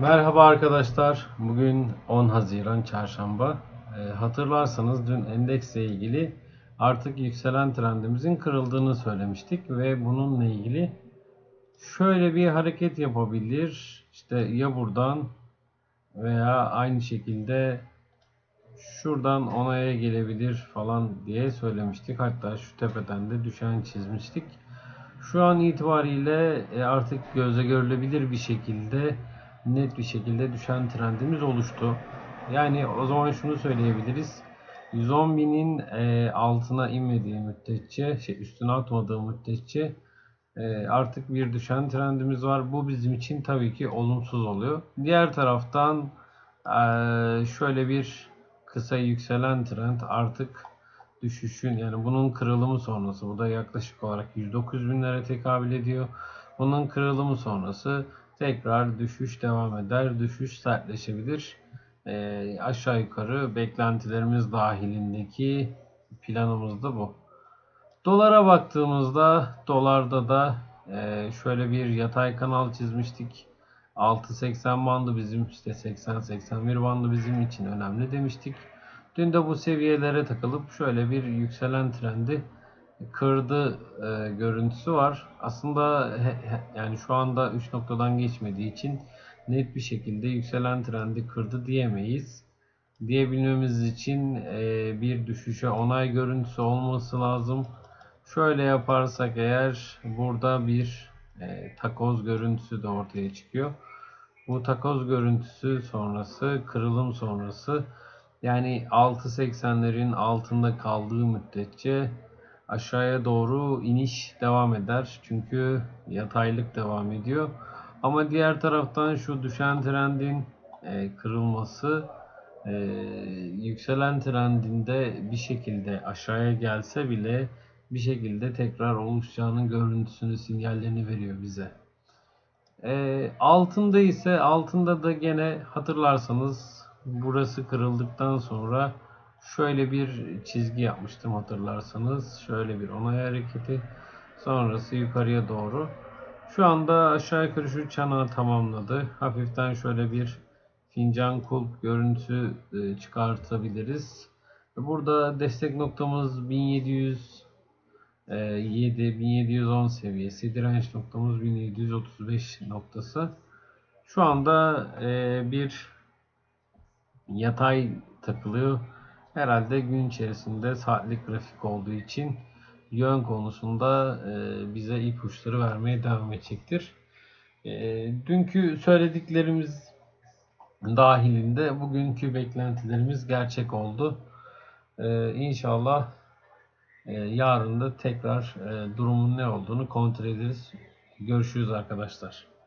Merhaba arkadaşlar. Bugün 10 Haziran Çarşamba. Ee, hatırlarsanız dün endeksle ilgili artık yükselen trendimizin kırıldığını söylemiştik ve bununla ilgili şöyle bir hareket yapabilir. İşte ya buradan veya aynı şekilde şuradan onaya gelebilir falan diye söylemiştik. Hatta şu tepeden de düşen çizmiştik. Şu an itibariyle e, artık gözle görülebilir bir şekilde net bir şekilde düşen trendimiz oluştu. Yani o zaman şunu söyleyebiliriz. 110 binin e, altına inmediği müddetçe, şey üstüne atmadığı müddetçe e, artık bir düşen trendimiz var. Bu bizim için tabii ki olumsuz oluyor. Diğer taraftan e, şöyle bir kısa yükselen trend artık düşüşün yani bunun kırılımı sonrası bu da yaklaşık olarak 109 binlere tekabül ediyor. Bunun kırılımı sonrası tekrar düşüş devam eder. Düşüş sertleşebilir. Ee, aşağı yukarı beklentilerimiz dahilindeki planımız da bu. Dolara baktığımızda dolarda da e, şöyle bir yatay kanal çizmiştik. 6.80 bandı bizim işte 80-81 bandı bizim için önemli demiştik. Dün de bu seviyelere takılıp şöyle bir yükselen trendi kırdı e, görüntüsü var. Aslında he, he, yani şu anda 3 noktadan geçmediği için net bir şekilde yükselen trendi kırdı diyemeyiz. Diyebilmemiz için e, bir düşüşe onay görüntüsü olması lazım. Şöyle yaparsak eğer burada bir e, takoz görüntüsü de ortaya çıkıyor. Bu takoz görüntüsü sonrası, kırılım sonrası yani 6.80'lerin altında kaldığı müddetçe aşağıya doğru iniş devam eder. Çünkü yataylık devam ediyor. Ama diğer taraftan şu düşen trendin e, kırılması e, yükselen trendinde bir şekilde aşağıya gelse bile bir şekilde tekrar oluşacağının görüntüsünü sinyallerini veriyor bize. E, altında ise altında da gene hatırlarsanız burası kırıldıktan sonra şöyle bir çizgi yapmıştım hatırlarsanız. Şöyle bir onay hareketi. Sonrası yukarıya doğru. Şu anda aşağı yukarı şu çanağı tamamladı. Hafiften şöyle bir fincan kulp görüntüsü e, çıkartabiliriz. Burada destek noktamız 1700 7 1710 seviyesi. Direnç noktamız 1735 noktası. Şu anda e, bir yatay takılıyor. Herhalde gün içerisinde saatlik grafik olduğu için yön konusunda e, bize ipuçları vermeye devam edecektir. E, dünkü söylediklerimiz dahilinde bugünkü beklentilerimiz gerçek oldu. E, inşallah yarın da tekrar durumun ne olduğunu kontrol ederiz. Görüşürüz arkadaşlar.